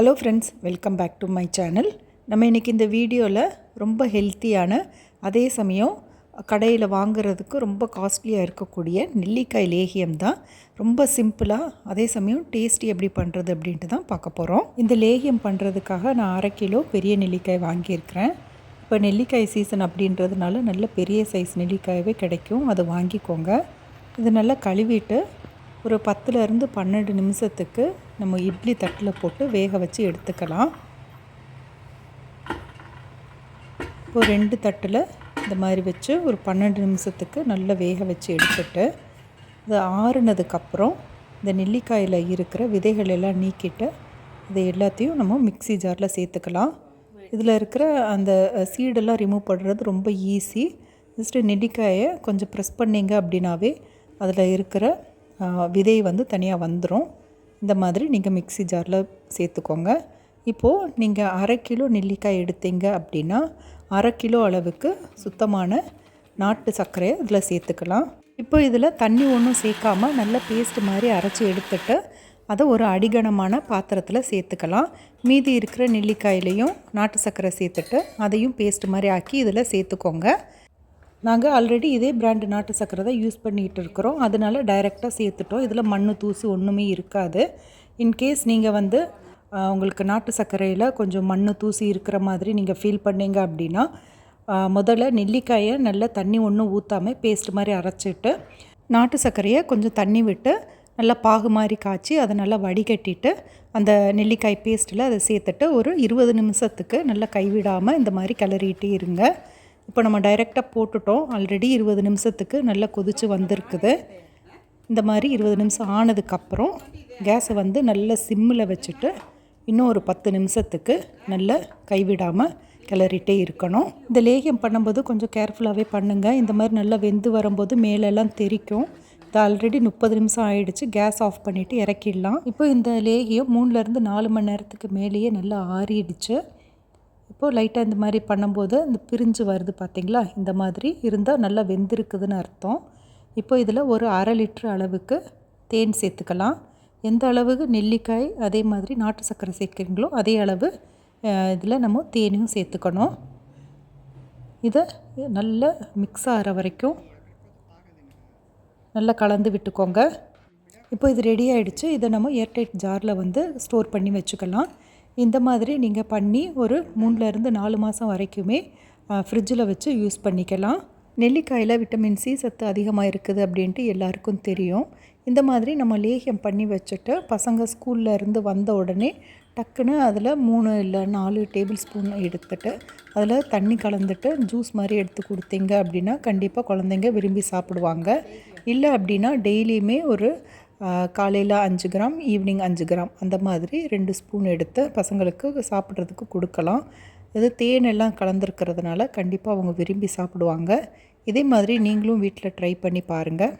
Hello friends welcome back to my channel நம்ம இன்றைக்கி இந்த வீடியோவில் ரொம்ப ஹெல்த்தியான அதே சமயம் கடையில் வாங்குறதுக்கு ரொம்ப காஸ்ட்லியாக இருக்கக்கூடிய நெல்லிக்காய் லேகியம் தான். ரொம்ப சிம்பிளாக அதே சமயம் டேஸ்டி எப்படி பண்ணுறது அப்படின்ட்டு தான் பார்க்க போகிறோம் இந்த லேகியம் பண்ணுறதுக்காக நான் அரை கிலோ பெரிய நெல்லிக்காய் வாங்கியிருக்கிறேன். இப்போ நெல்லிக்காய் சீசன் அப்படின்றதுனால நல்ல பெரிய சைஸ் நெல்லிக்காயவே கிடைக்கும். அதை வாங்கிக்கோங்க. இது நல்லா கழுவிட்டு ஒரு பத்துலேருந்து பன்னெண்டு நிமிஷத்துக்கு நம்ம இட்லி தட்டில் போட்டு வேக வச்சு எடுத்துக்கலாம். இப்போ ரெண்டு தட்டில் இந்த மாதிரி வச்சு ஒரு பன்னெண்டு நிமிஷத்துக்கு நல்லா வேக வச்சு எடுத்துட்டு இது ஆறுனதுக்கப்புறம் இந்த நெல்லிக்காயில் இருக்கிற விதைகள் எல்லாம் நீக்கிட்டு இதை எல்லாத்தையும் நம்ம மிக்சி ஜாரில் சேர்த்துக்கலாம். இதில் இருக்கிற அந்த சீடெல்லாம் ரிமூவ் பண்ணுறது ரொம்ப ஈஸி ஜஸ்ட்டு நெல்லிக்காயை கொஞ்சம் ப்ரெஸ் பண்ணிங்க அப்படின்னாவே அதில் இருக்கிற விதை வந்து தனியாக வந்துடும் இந்த மாதிரி நீங்கள் மிக்சி ஜாரில் சேர்த்துக்கோங்க. இப்போது நீங்கள் அரை கிலோ நெல்லிக்காய் எடுத்தீங்க அப்படின்னா அரை கிலோ அளவுக்கு சுத்தமான நாட்டு சர்க்கரையை இதில் சேர்த்துக்கலாம். இப்போ இதில் தண்ணி ஒன்றும் சேர்க்காமல் நல்ல பேஸ்ட் மாதிரி அரைச்சி எடுத்துட்டு அதை ஒரு அடிகனமான பாத்திரத்தில் சேர்த்துக்கலாம். மீதி இருக்கிற நெல்லிக்காயிலையும் நாட்டு சர்க்கரை சேர்த்துட்டு அதையும் பேஸ்ட் மாதிரி ஆக்கி இதில் சேர்த்துக்கோங்க. நாங்கள் ஆல்ரெடி இதே பிராண்டு நாட்டு சக்கரை தான் யூஸ் பண்ணிகிட்டு இருக்கிறோம் அதனால் டைரெக்டாக சேர்த்துட்டோம். இதில் மண் தூசு ஒன்றுமே இருக்காது. இன்கேஸ் நீங்கள் வந்து உங்களுக்கு நாட்டு சர்க்கரையில் கொஞ்சம் மண் தூசி இருக்கிற மாதிரி நீங்கள் ஃபீல் பண்ணீங்க அப்படின்னா முதல்ல நெல்லிக்காயை நல்லா தண்ணி ஒன்றும் ஊற்றாமல் பேஸ்ட் மாதிரி அரைச்சிட்டு நாட்டு சர்க்கரையை கொஞ்சம் தண்ணி விட்டு நல்லா பாகு மாதிரி காய்ச்சி அதை நல்லா வடிகட்டிட்டு அந்த நெல்லிக்காய் பேஸ்ட்டில் அதை சேர்த்துட்டு ஒரு இருபது நிமிஷத்துக்கு நல்லா கைவிடாமல் இந்த மாதிரி கிளறிட்டே இருங்க. இப்போ நம்ம டைரெக்டாக போட்டுட்டோம். ஆல்ரெடி இருபது நிமிஷத்துக்கு நல்லா கொதித்து வந்திருக்குது. இந்த மாதிரி இருபது நிமிஷம் ஆனதுக்கப்புறம் கேஸை வந்து நல்ல சிம்மில் வச்சுட்டு இன்னும் ஒரு பத்து நிமிஷத்துக்கு நல்ல கைவிடாமல் கிளறிட்டே இருக்கணும். இந்த லேகியம் பண்ணும்போது கொஞ்சம் கேர்ஃபுல்லாகவே பண்ணுங்கள் இந்த மாதிரி நல்லா வெந்து வரும்போது மேலெல்லாம் தெரிக்கும். இது ஆல்ரெடி முப்பது நிமிஷம் ஆகிடுச்சு கேஸ் ஆஃப் பண்ணிவிட்டு இறக்கிடலாம். இப்போ இந்த லேகியம் மூணுலேருந்து நாலு மணி நேரத்துக்கு மேலேயே நல்லா ஆறிடுச்சு. இப்போது லைட்டாக இந்த மாதிரி பண்ணும்போது இந்த பிரிஞ்சு வருது பார்த்திங்களா? இந்த மாதிரி இருந்தால் நல்லா வெந்திருக்குதுன்னு அர்த்தம். இப்போ இதில் ஒரு அரை லிட்ரு அளவுக்கு தேன் சேர்த்துக்கலாம். எந்த அளவுக்கு நெல்லிக்காய் அதே மாதிரி நாட்டு சர்க்கரை சேர்க்குறீங்களோ அதே அளவு இதில் நம்ம தேனையும் சேர்த்துக்கணும். இதை நல்லா மிக்ஸ் ஆகிற வரைக்கும் நல்லா கலந்து விட்டுக்கோங்க. இப்போ இது ரெடி ஆகிடுச்சு இதை நம்ம ஏர்டைட் ஜாரில் வந்து ஸ்டோர் பண்ணி வச்சுக்கலாம். இந்த மாதிரி நீங்கள் பண்ணி ஒரு மூணுலேருந்து நாலு மாதம் வரைக்குமே ஃப்ரிட்ஜில் வச்சு யூஸ் பண்ணிக்கலாம். நெல்லிக்காயில் விட்டமின் சி சத்து அதிகமாக இருக்குது அப்படின்ட்டு எல்லாருக்கும் தெரியும். இந்த மாதிரி நம்ம லேகியம் பண்ணி வச்சுட்டு பசங்க ஸ்கூலில் இருந்து வந்த உடனே டக்குன்னு அதில் மூணு இல்லை நாலு டேபிள் ஸ்பூன் எடுத்துட்டு அதில் தண்ணி கலந்துட்டு ஜூஸ் மாதிரி எடுத்து கொடுத்தீங்க அப்படின்னா கண்டிப்பாக குழந்தைங்க விரும்பி சாப்பிடுவாங்க. இல்லை அப்படின்னா டெய்லியுமே ஒரு காலையில் அஞ்சு கிராம் ஈவினிங் அஞ்சு கிராம் அந்த மாதிரி ரெண்டு ஸ்பூன் எடுத்து பசங்களுக்கு சாப்பிட்றதுக்கு கொடுக்கலாம். இது தேன் எல்லாம் கலந்துருக்கிறதுனால கண்டிப்பாக அவங்க விரும்பி சாப்பிடுவாங்க. இதே மாதிரி நீங்களும் வீட்டில் ட்ரை பண்ணி பாருங்கள்